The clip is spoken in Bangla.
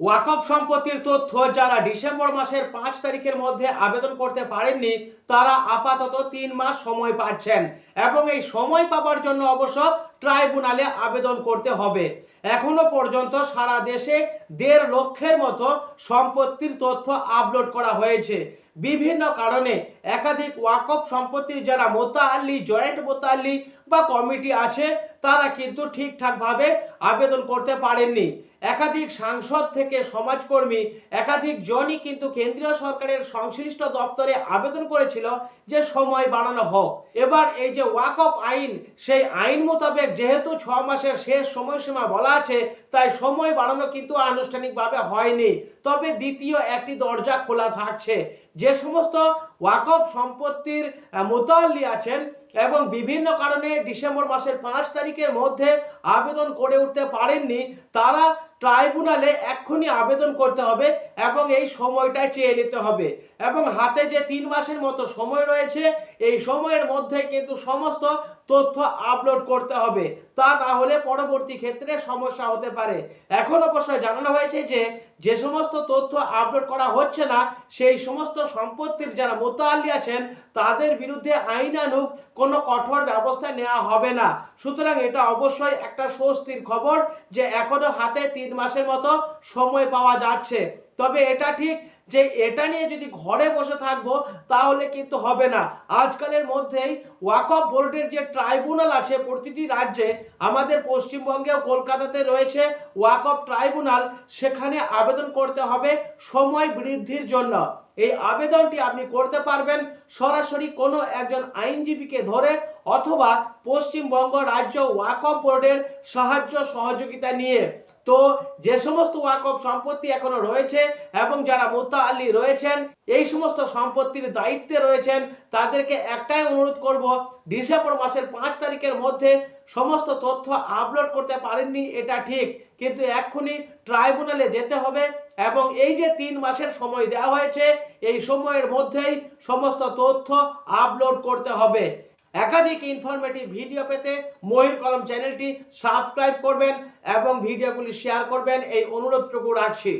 ওয়াকফ সম্পত্তির তথ্য যারা ডিসেম্বর মাসের পাঁচ তারিখের মধ্যে আবেদন করতে পারেননি, তারা আপাতত তিন মাস সময় পাচ্ছেন এবং এই সময় পাওয়ার জন্য অবশ্য ট্রাইব্যুনালে আবেদন করতে হবে। এখনও পর্যন্ত সারা দেশে দেড় লক্ষের মতো সম্পত্তির তথ্য আপলোড করা হয়েছে। বিভিন্ন কারণে একাধিক ওয়াকফ সম্পত্তির যারা মোতাল্লি, জয়েন্ট মোতাল্লি বা কমিটি আছে তারা কিন্তু ঠিকঠাকভাবে আবেদন করতে পারেননি। একাধিক সাংসদ থেকে সমাজকর্মী, একাধিক জনই কিন্তু কেন্দ্রীয় সরকারের সংশ্লিষ্ট দপ্তরে আবেদন করেছিল যে সময় বাড়ানো হোক। এবার এই যে ওয়াকফ আইন, সেই আইন মোতাবেক যেহেতু ছ মাসের শেষ সময়সীমা বলা আছে, তাই সময় বাড়ানো কিন্তু আনুষ্ঠানিকভাবে হয়নি। তবে দ্বিতীয় একটি দরজা খোলা থাকছে। যে সমস্ত ওয়াকফ সম্পত্তির মোতাল্লি আছেন এবং বিভিন্ন কারণে ডিসেম্বর মাসের পাঁচ তারিখের মধ্যে আবেদন করে উঠতে পারেননি। তারা ট্রাইব্যুনালে এক্ষুনি আবেদন করতে হবে এবং এই সময়টা চেয়ে নিতে হবে। এবং হাতে যে তিন মাসের মতো সময় রয়েছে, এই সময়ের মধ্যে কিন্তু সমস্ত তথ্য আপলোড করতে হবে। তা না হলে পরবর্তী ক্ষেত্রে সমস্যা হতে পারে। এখন অবশ্যই জানানো হয়েছে যে যে সমস্ত তথ্য আপলোড করা হচ্ছে না, সেই সমস্ত সম্পত্তির যারা মোতাল্লি আছেন, তাদের বিরুদ্ধে আইনানুগ কোনো কঠোর ব্যবস্থা নেওয়া হবে না। সুতরাং এটা অবশ্যই একটা স্বস্তির খবর যে, এখনও হাতে তিন মাসের মতো সময় পাওয়া যাচ্ছে। তবে এটা ঠিক যে এটা নিয়ে যদি ঘরে বসে থাকব, তাহলে কিন্তু হবে না। আজকালের মধ্যেই ওয়াকফ বোর্ডের যে ট্রাইব্যুনাল আছে প্রতিটি রাজ্যে, আমাদের পশ্চিমবঙ্গেও কলকাতাতে রয়েছে ওয়াকফ ট্রাইব্যুনাল। সেখানে আবেদন করতে হবে সময় বৃদ্ধির জন্য। এই আবেদনটি আপনি করতে পারবেন সরাসরি কোনো একজন আইনজীবীকে ধরে অথবা পশ্চিমবঙ্গ রাজ্য ওয়াকফ বোর্ডের সাহায্য সহযোগিতা নিয়ে। তো যে সমস্ত ওয়াকফ সম্পত্তি এখনও রয়েছে এবং যারা মোত্তাআল্লি রয়েছেন, এই সমস্ত সম্পত্তির দায়িত্বে রয়েছেন, তাদেরকে একটাই অনুরোধ করব, ডিসেম্বর মাসের পাঁচ তারিখের মধ্যে সমস্ত তথ্য আপলোড করতে পারেননি, এটা ঠিক। কিন্তু এক্ষুনি ট্রাইব্যুনালে যেতে হবে এবং এই যে তিন মাসের সময় দেওয়া হয়েছে, এই সময়ের মধ্যেই সমস্ত তথ্য আপলোড করতে হবে। একাধিক ইনফরমেটিভ ভিডিও পেতে মহির কলম চ্যানেলটি সাবস্ক্রাইব করবেন এবং ভিডিওগুলি শেয়ার করবেন। এই অনুরোধটুকু রাখছি।